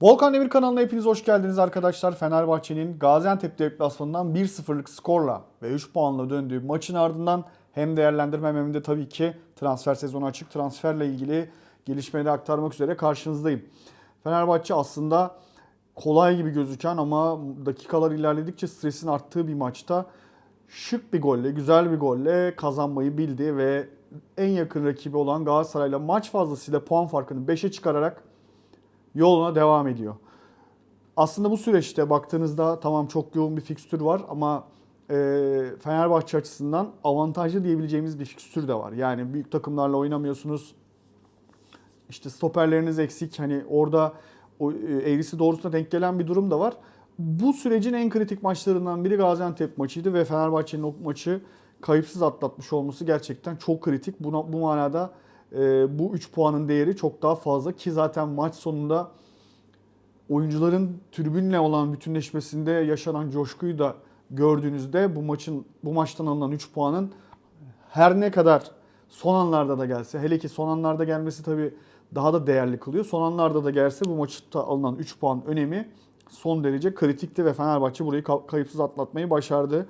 Volkan Demir kanalına hepiniz hoş geldiniz arkadaşlar. Fenerbahçe'nin Gaziantep deplasmanından 1-0'lık skorla ve 3 puanla döndüğü maçın ardından hem değerlendirmem hem de tabii ki transfer sezonu açık transferle ilgili gelişmeleri aktarmak üzere karşınızdayım. Fenerbahçe aslında kolay gibi gözüken ama dakikalar ilerledikçe stresin arttığı bir maçta şık bir golle, güzel bir golle kazanmayı bildi ve en yakın rakibi olan Galatasaray'la maç fazlasıyla puan farkını 5'e çıkararak yoluna devam ediyor. Aslında bu süreçte baktığınızda tamam çok yoğun bir fikstür var ama e, Fenerbahçe açısından avantajlı diyebileceğimiz bir fikstür de var. Yani büyük takımlarla oynamıyorsunuz. İşte stoperleriniz eksik. Hani orada o, e, eğrisi doğrusuna denk gelen bir durum da var. Bu sürecin en kritik maçlarından biri Gaziantep maçıydı ve Fenerbahçe'nin o maçı kayıpsız atlatmış olması gerçekten çok kritik. Buna, bu manada e, bu 3 puanın değeri çok daha fazla ki zaten maç sonunda oyuncuların tribünle olan bütünleşmesinde yaşanan coşkuyu da gördüğünüzde bu maçın bu maçtan alınan 3 puanın her ne kadar son anlarda da gelse hele ki son anlarda gelmesi tabii daha da değerli kılıyor. Son anlarda da gelse bu maçta alınan 3 puan önemi son derece kritikti ve Fenerbahçe burayı ka- kayıpsız atlatmayı başardı.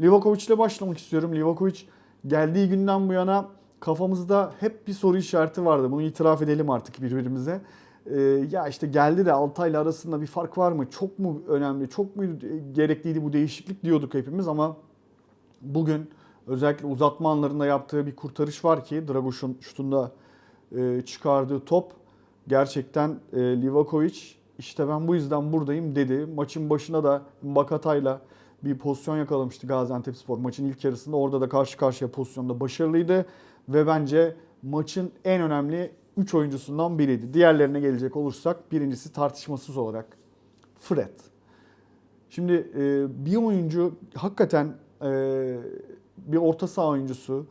Livakovic ile başlamak istiyorum. Livakovic geldiği günden bu yana kafamızda hep bir soru işareti vardı. Bunu itiraf edelim artık birbirimize. Ee, ya işte geldi de Altay'la arasında bir fark var mı? Çok mu önemli? Çok mu gerekliydi bu değişiklik diyorduk hepimiz ama bugün özellikle uzatma anlarında yaptığı bir kurtarış var ki Dragoş'un şutunda e, çıkardığı top gerçekten e, Livakovic işte ben bu yüzden buradayım dedi. Maçın başında da Bakatay'la bir pozisyon yakalamıştı Gaziantepspor maçın ilk yarısında. Orada da karşı karşıya pozisyonda başarılıydı ve bence maçın en önemli 3 oyuncusundan biriydi. Diğerlerine gelecek olursak birincisi tartışmasız olarak Fred. Şimdi e, bir oyuncu hakikaten e, bir orta saha oyuncusu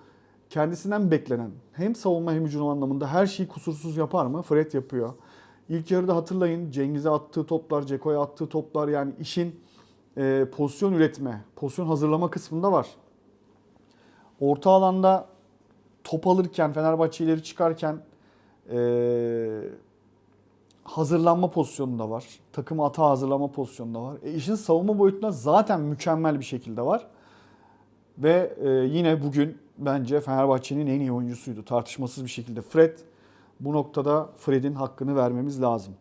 kendisinden beklenen hem savunma hem hücum anlamında her şeyi kusursuz yapar mı? Fred yapıyor. İlk yarıda hatırlayın Cengiz'e attığı toplar, Ceko'ya attığı toplar yani işin e, pozisyon üretme, pozisyon hazırlama kısmında var. Orta alanda top alırken, Fenerbahçe ileri çıkarken e, hazırlanma pozisyonunda var. Takım hata hazırlama pozisyonunda var. E, işin savunma boyutunda zaten mükemmel bir şekilde var. Ve e, yine bugün bence Fenerbahçe'nin en iyi oyuncusuydu. Tartışmasız bir şekilde Fred. Bu noktada Fred'in hakkını vermemiz lazım.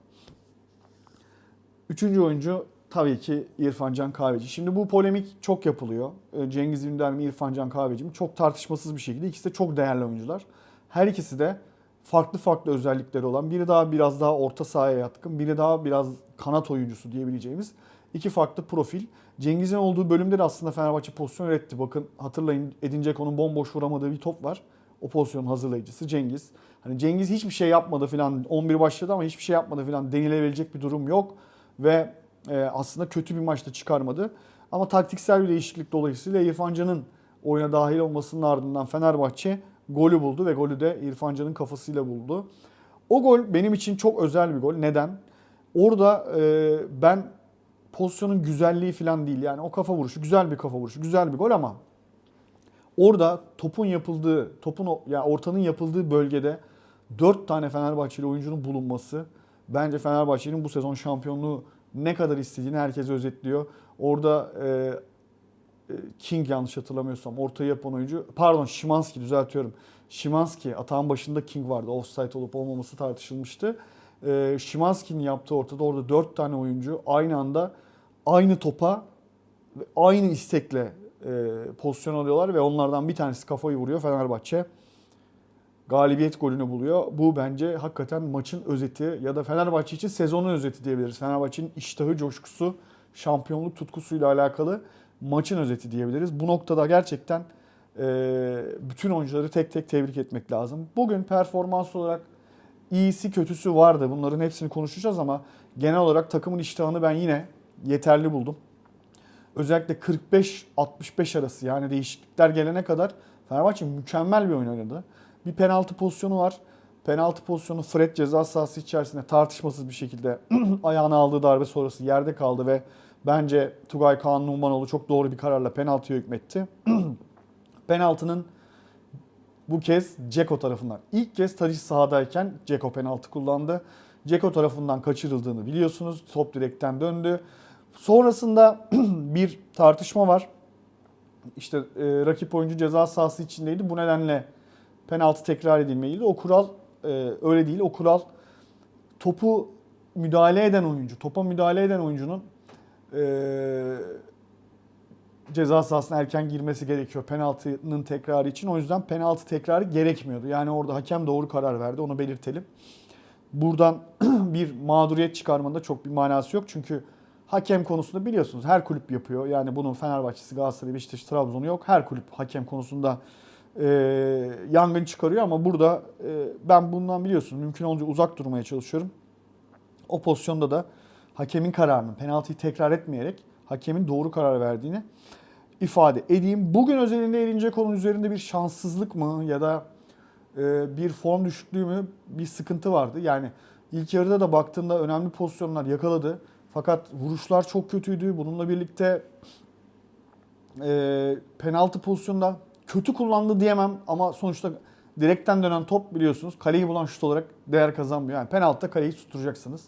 Üçüncü oyuncu tabii ki İrfan Can Kahveci. Şimdi bu polemik çok yapılıyor. E, Cengiz Ünder mi İrfan Can Kahveci mi? Çok tartışmasız bir şekilde. İkisi de çok değerli oyuncular. Her ikisi de farklı farklı özellikleri olan, biri daha biraz daha orta sahaya yatkın, biri daha biraz kanat oyuncusu diyebileceğimiz iki farklı profil. Cengiz'in olduğu bölümde de aslında Fenerbahçe pozisyon üretti. Bakın hatırlayın Edin Dzeko'nun bomboş vuramadığı bir top var. O pozisyonun hazırlayıcısı Cengiz. Hani Cengiz hiçbir şey yapmadı falan 11 başladı ama hiçbir şey yapmadı falan denilebilecek bir durum yok. Ve e, aslında kötü bir maçta çıkarmadı. Ama taktiksel bir değişiklik dolayısıyla İrfan Can'ın oyuna dahil olmasının ardından Fenerbahçe golü buldu ve golü de İrfan Can'ın kafasıyla buldu. O gol benim için çok özel bir gol. Neden? Orada e, ben pozisyonun güzelliği falan değil. Yani o kafa vuruşu güzel bir kafa vuruşu, güzel bir gol ama orada topun yapıldığı, topun yani ortanın yapıldığı bölgede 4 tane Fenerbahçeli oyuncunun bulunması bence Fenerbahçe'nin bu sezon şampiyonluğu ne kadar istediğini herkes özetliyor. Orada e, e, King yanlış hatırlamıyorsam ortaya yapan oyuncu pardon Şimanski düzeltiyorum. Şimanski atağın başında King vardı. Offside olup olmaması tartışılmıştı. E, Şimanski'nin yaptığı ortada orada 4 tane oyuncu aynı anda aynı topa aynı istekle e, pozisyon alıyorlar ve onlardan bir tanesi kafayı vuruyor Fenerbahçe galibiyet golünü buluyor. Bu bence hakikaten maçın özeti ya da Fenerbahçe için sezonun özeti diyebiliriz. Fenerbahçe'nin iştahı, coşkusu, şampiyonluk tutkusuyla alakalı maçın özeti diyebiliriz. Bu noktada gerçekten e, bütün oyuncuları tek tek tebrik etmek lazım. Bugün performans olarak iyisi kötüsü vardı. Bunların hepsini konuşacağız ama genel olarak takımın iştahını ben yine yeterli buldum. Özellikle 45-65 arası yani değişiklikler gelene kadar Fenerbahçe mükemmel bir oyun oynadı. Bir penaltı pozisyonu var. Penaltı pozisyonu Fred ceza sahası içerisinde tartışmasız bir şekilde ayağına aldığı darbe sonrası yerde kaldı ve bence Tugay Kaan Numanoğlu çok doğru bir kararla penaltıya hükmetti. Penaltının bu kez Ceko tarafından. İlk kez Tadic sahadayken Ceko penaltı kullandı. Ceko tarafından kaçırıldığını biliyorsunuz. Top direkten döndü. Sonrasında bir tartışma var. İşte e, rakip oyuncu ceza sahası içindeydi. Bu nedenle penaltı tekrar edilmeliydi. O kural e, öyle değil. O kural topu müdahale eden oyuncu, topa müdahale eden oyuncunun e, ceza sahasına erken girmesi gerekiyor penaltının tekrarı için. O yüzden penaltı tekrarı gerekmiyordu. Yani orada hakem doğru karar verdi. Onu belirtelim. Buradan bir mağduriyet çıkarmanda çok bir manası yok. Çünkü hakem konusunda biliyorsunuz her kulüp yapıyor. Yani bunun Fenerbahçe'si, Galatasaray, Beşiktaş, Trabzon'u yok. Her kulüp hakem konusunda e, yangın çıkarıyor ama burada e, ben bundan biliyorsunuz mümkün olunca uzak durmaya çalışıyorum. O pozisyonda da hakemin kararının penaltıyı tekrar etmeyerek hakemin doğru karar verdiğini ifade edeyim. Bugün özelinde elince konu üzerinde bir şanssızlık mı ya da e, bir form düşüklüğü mü bir sıkıntı vardı. Yani ilk yarıda da baktığında önemli pozisyonlar yakaladı. Fakat vuruşlar çok kötüydü. Bununla birlikte e, penaltı pozisyonda kötü kullandı diyemem ama sonuçta direkten dönen top biliyorsunuz kaleyi bulan şut olarak değer kazanmıyor. Yani penaltıda kaleyi tutturacaksınız.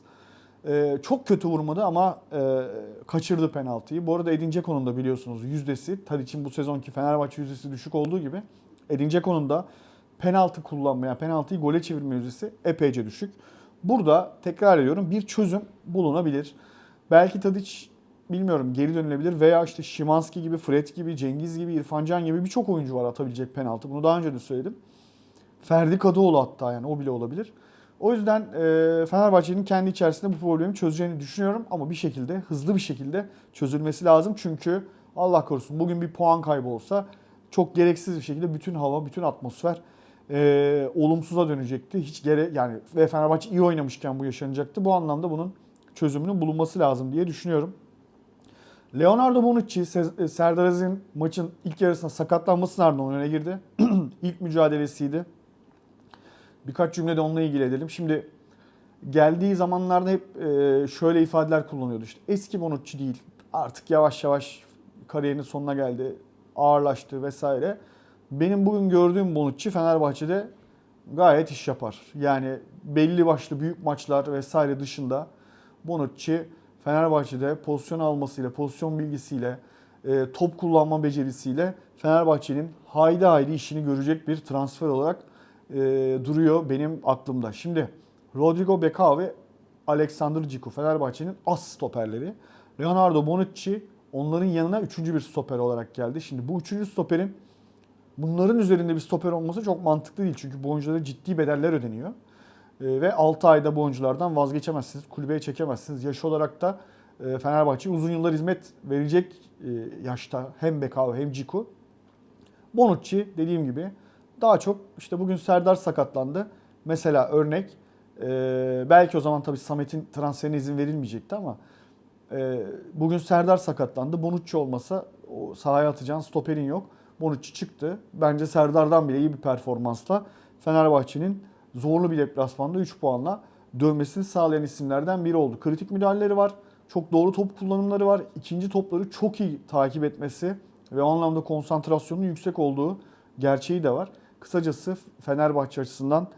Ee, çok kötü vurmadı ama e, kaçırdı penaltıyı. Bu arada Edin Dzeko'nun da biliyorsunuz yüzdesi, Tadic'in bu sezonki Fenerbahçe yüzdesi düşük olduğu gibi Edin Dzeko'nun da penaltı kullanmaya, penaltıyı gole çevirme yüzdesi epeyce düşük. Burada tekrar ediyorum bir çözüm bulunabilir. Belki Tadic bilmiyorum geri dönülebilir veya işte Şimanski gibi, Fred gibi, Cengiz gibi, İrfan Can gibi birçok oyuncu var atabilecek penaltı. Bunu daha önce de söyledim. Ferdi Kadıoğlu hatta yani o bile olabilir. O yüzden e, Fenerbahçe'nin kendi içerisinde bu problemi çözeceğini düşünüyorum ama bir şekilde hızlı bir şekilde çözülmesi lazım. Çünkü Allah korusun bugün bir puan kaybı olsa çok gereksiz bir şekilde bütün hava, bütün atmosfer e, olumsuza dönecekti. Hiç gere yani ve Fenerbahçe iyi oynamışken bu yaşanacaktı. Bu anlamda bunun çözümünün bulunması lazım diye düşünüyorum. Leonardo Bonucci, Se- Serdar Aziz'in maçın ilk yarısında sakatlanmasının ardından öne girdi. ilk mücadelesiydi. Birkaç cümlede onunla ilgili edelim. Şimdi geldiği zamanlarda hep e, şöyle ifadeler kullanıyordu. İşte eski Bonucci değil. Artık yavaş yavaş kariyerinin sonuna geldi. Ağırlaştı vesaire. Benim bugün gördüğüm Bonucci Fenerbahçe'de gayet iş yapar. Yani belli başlı büyük maçlar vesaire dışında Bonucci Fenerbahçe'de pozisyon almasıyla, pozisyon bilgisiyle, e, top kullanma becerisiyle Fenerbahçe'nin haydi haydi işini görecek bir transfer olarak e, duruyor benim aklımda. Şimdi Rodrigo Becao ve Alexander Ciku Fenerbahçe'nin as stoperleri. Leonardo Bonucci onların yanına üçüncü bir stoper olarak geldi. Şimdi bu üçüncü stoperin bunların üzerinde bir stoper olması çok mantıklı değil. Çünkü bu oyunculara ciddi bedeller ödeniyor. E, ve 6 ayda bu oyunculardan vazgeçemezsiniz. Kulübeye çekemezsiniz. Yaş olarak da e, Fenerbahçe uzun yıllar hizmet verecek e, yaşta hem Becao hem Ciku. Bonucci dediğim gibi daha çok işte bugün Serdar sakatlandı. Mesela örnek belki o zaman tabii Samet'in transferine izin verilmeyecekti ama bugün Serdar sakatlandı. Bonucci olmasa o sahaya atacağın stoperin yok. Bonucci çıktı. Bence Serdar'dan bile iyi bir performansla Fenerbahçe'nin zorlu bir deplasmanda 3 puanla dönmesini sağlayan isimlerden biri oldu. Kritik müdahaleleri var. Çok doğru top kullanımları var. İkinci topları çok iyi takip etmesi ve o anlamda konsantrasyonun yüksek olduğu gerçeği de var. Kısacası Fenerbahçe açısından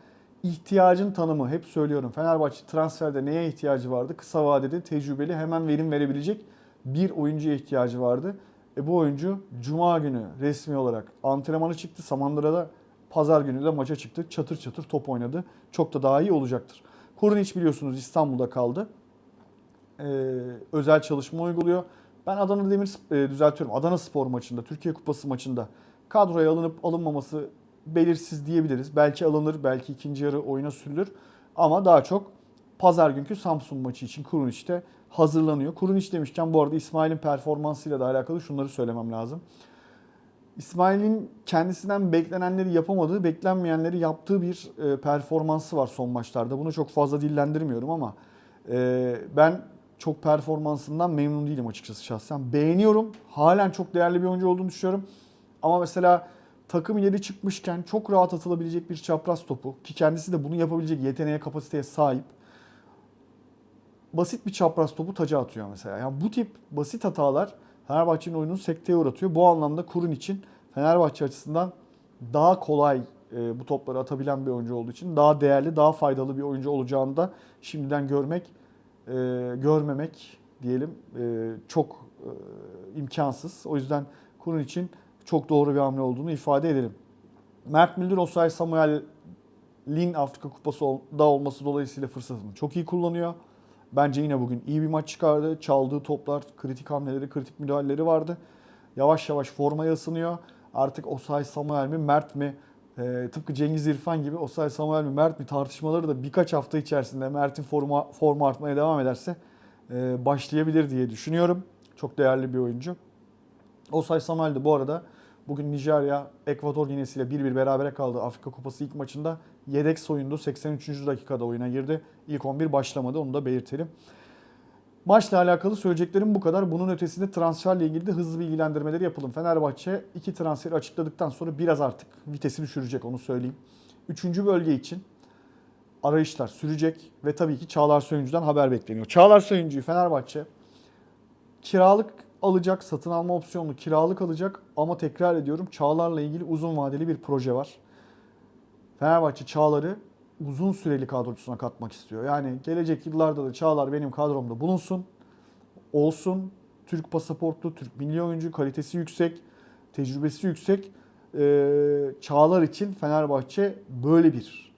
ihtiyacın tanımı hep söylüyorum. Fenerbahçe transferde neye ihtiyacı vardı? Kısa vadede tecrübeli hemen verim verebilecek bir oyuncuya ihtiyacı vardı. E bu oyuncu Cuma günü resmi olarak antrenmanı çıktı. Samandıra'da pazar günü de maça çıktı. Çatır çatır top oynadı. Çok da daha iyi olacaktır. Kurunic biliyorsunuz İstanbul'da kaldı. Ee, özel çalışma uyguluyor. Ben Adana Demir e, düzeltiyorum. Adana Spor maçında, Türkiye Kupası maçında kadroya alınıp alınmaması belirsiz diyebiliriz. Belki alınır, belki ikinci yarı oyuna sürülür. Ama daha çok pazar günkü Samsun maçı için Kurunic de hazırlanıyor. Kurunic demişken bu arada İsmail'in performansıyla da alakalı şunları söylemem lazım. İsmail'in kendisinden beklenenleri yapamadığı, beklenmeyenleri yaptığı bir e, performansı var son maçlarda. Bunu çok fazla dillendirmiyorum ama e, ben çok performansından memnun değilim açıkçası şahsen. Beğeniyorum. Halen çok değerli bir oyuncu olduğunu düşünüyorum. Ama mesela takım ileri çıkmışken çok rahat atılabilecek bir çapraz topu ki kendisi de bunu yapabilecek yeteneğe, kapasiteye sahip. Basit bir çapraz topu taca atıyor mesela. Yani bu tip basit hatalar Fenerbahçe'nin oyununu sekteye uğratıyor. Bu anlamda Kurun için Fenerbahçe açısından daha kolay e, bu topları atabilen bir oyuncu olduğu için daha değerli, daha faydalı bir oyuncu olacağını da şimdiden görmek, e, görmemek diyelim e, çok e, imkansız. O yüzden Kurun için çok doğru bir hamle olduğunu ifade edelim. Mert Müldür, Osay Samuel Lin Afrika Kupası da olması dolayısıyla fırsatını çok iyi kullanıyor. Bence yine bugün iyi bir maç çıkardı. Çaldığı toplar, kritik hamleleri, kritik müdahaleleri vardı. Yavaş yavaş formaya ısınıyor. Artık Osay Samuel mi, Mert mi? Ee, tıpkı Cengiz İrfan gibi Osay Samuel mi, Mert mi tartışmaları da birkaç hafta içerisinde Mert'in forma, forma artmaya devam ederse e, başlayabilir diye düşünüyorum. Çok değerli bir oyuncu. Osay Samuel de bu arada bugün Nijerya Ekvator Ginesi ile 1-1 berabere kaldı Afrika Kupası ilk maçında. Yedek soyundu. 83. dakikada oyuna girdi. İlk 11 başlamadı onu da belirtelim. Maçla alakalı söyleyeceklerim bu kadar. Bunun ötesinde transferle ilgili de hızlı bilgilendirmeleri yapalım. Fenerbahçe iki transferi açıkladıktan sonra biraz artık vitesi düşürecek onu söyleyeyim. Üçüncü bölge için arayışlar sürecek ve tabii ki Çağlar Söyüncü'den haber bekleniyor. Çağlar Söyüncü'yü Fenerbahçe kiralık alacak, satın alma opsiyonlu kiralık alacak ama tekrar ediyorum Çağlar'la ilgili uzun vadeli bir proje var. Fenerbahçe Çağlar'ı uzun süreli kadrosuna katmak istiyor. Yani gelecek yıllarda da Çağlar benim kadromda bulunsun, olsun. Türk pasaportlu, Türk milli oyuncu, kalitesi yüksek, tecrübesi yüksek. Ee, Çağlar için Fenerbahçe böyle bir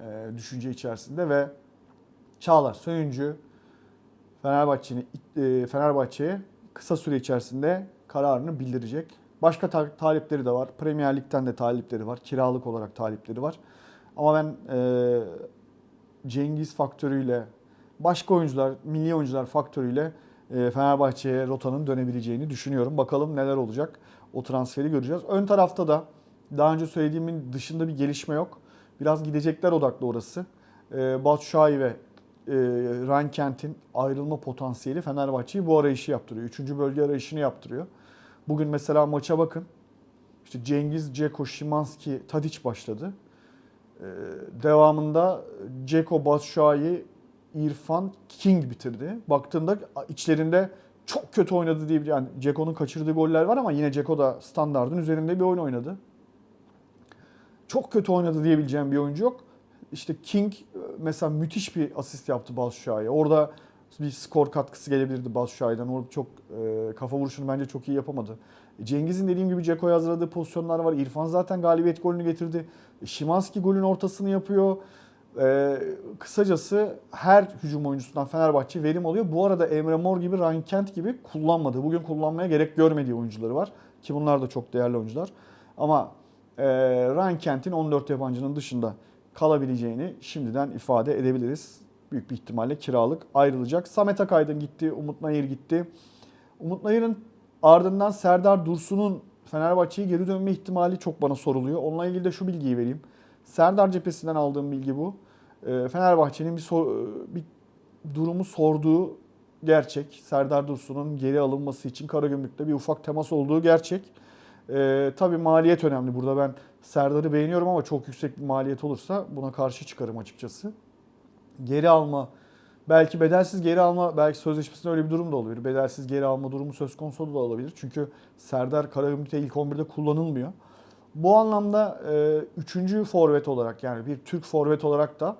e, düşünce içerisinde ve Çağlar Söyüncü e, Fenerbahçe'ye kısa süre içerisinde kararını bildirecek. Başka ta- talipleri de var. Premier Lig'den de talipleri var. Kiralık olarak talipleri var. Ama ben e, Cengiz faktörüyle, başka oyuncular, milli oyuncular faktörüyle e, Fenerbahçe'ye rotanın dönebileceğini düşünüyorum. Bakalım neler olacak. O transferi göreceğiz. Ön tarafta da daha önce söylediğimin dışında bir gelişme yok. Biraz gidecekler odaklı orası. E, Şahin ve e, Ryan Kent'in ayrılma potansiyeli Fenerbahçe'yi bu arayışı yaptırıyor. Üçüncü bölge arayışını yaptırıyor. Bugün mesela maça bakın. İşte Cengiz, Ceko, Şimanski, Tadic başladı. Ee, devamında Ceko, Batshuayi, İrfan, King bitirdi. Baktığında içlerinde çok kötü oynadı diye yani Ceko'nun kaçırdığı goller var ama yine Ceko da standardın üzerinde bir oyun oynadı. Çok kötü oynadı diyebileceğim bir oyuncu yok. İşte King e, mesela müthiş bir asist yaptı Batshuayi'ye. Orada bir skor katkısı gelebilirdi Batshuayi'den. Orada çok e, kafa vuruşunu bence çok iyi yapamadı. Cengiz'in dediğim gibi Ceko'ya hazırladığı pozisyonlar var. İrfan zaten galibiyet golünü getirdi. Şimanski golün ortasını yapıyor. Ee, kısacası her hücum oyuncusundan Fenerbahçe verim alıyor. Bu arada Emre Mor gibi, Ryan Kent gibi kullanmadı. Bugün kullanmaya gerek görmediği oyuncuları var. Ki bunlar da çok değerli oyuncular. Ama e, Ryan Kent'in 14 yabancının dışında kalabileceğini şimdiden ifade edebiliriz. Büyük bir ihtimalle kiralık ayrılacak. Samet Akaydın gitti, Umut Nayır gitti. Umut Nayır'ın ardından Serdar Dursun'un Fenerbahçe'ye geri dönme ihtimali çok bana soruluyor. Onunla ilgili de şu bilgiyi vereyim. Serdar cephesinden aldığım bilgi bu. Ee, Fenerbahçe'nin bir, sor- bir durumu sorduğu gerçek. Serdar Dursun'un geri alınması için Karagümrük'te bir ufak temas olduğu gerçek. Ee, tabii maliyet önemli. Burada ben Serdar'ı beğeniyorum ama çok yüksek bir maliyet olursa buna karşı çıkarım açıkçası. Geri alma, belki bedelsiz geri alma, belki sözleşmesinde öyle bir durum da olabilir. Bedelsiz geri alma durumu söz konusu da olabilir. Çünkü Serdar Karagümrük'te ilk 11'de kullanılmıyor. Bu anlamda e, üçüncü forvet olarak yani bir Türk forvet olarak da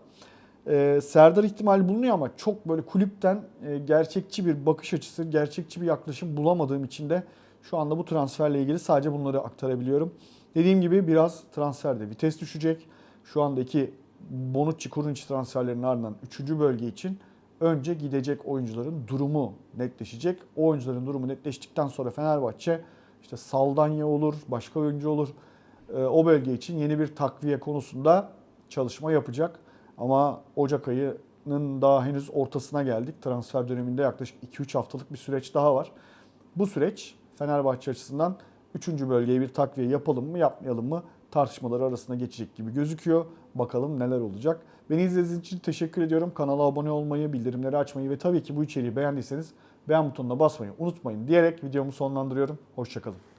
e, Serdar ihtimali bulunuyor ama çok böyle kulüpten e, gerçekçi bir bakış açısı, gerçekçi bir yaklaşım bulamadığım için de şu anda bu transferle ilgili sadece bunları aktarabiliyorum. Dediğim gibi biraz transferde vites düşecek. Şu andaki Bonucci, Kurunci transferlerinin ardından 3. bölge için önce gidecek oyuncuların durumu netleşecek. O oyuncuların durumu netleştikten sonra Fenerbahçe işte Saldanya olur, başka oyuncu olur. Ee, O bölge için yeni bir takviye konusunda çalışma yapacak. Ama Ocak ayının daha henüz ortasına geldik. Transfer döneminde yaklaşık 2-3 haftalık bir süreç daha var. Bu süreç Fenerbahçe açısından 3. bölgeye bir takviye yapalım mı yapmayalım mı tartışmaları arasında geçecek gibi gözüküyor. Bakalım neler olacak. Beni izlediğiniz için teşekkür ediyorum. Kanala abone olmayı, bildirimleri açmayı ve tabii ki bu içeriği beğendiyseniz beğen butonuna basmayı unutmayın diyerek videomu sonlandırıyorum. Hoşçakalın.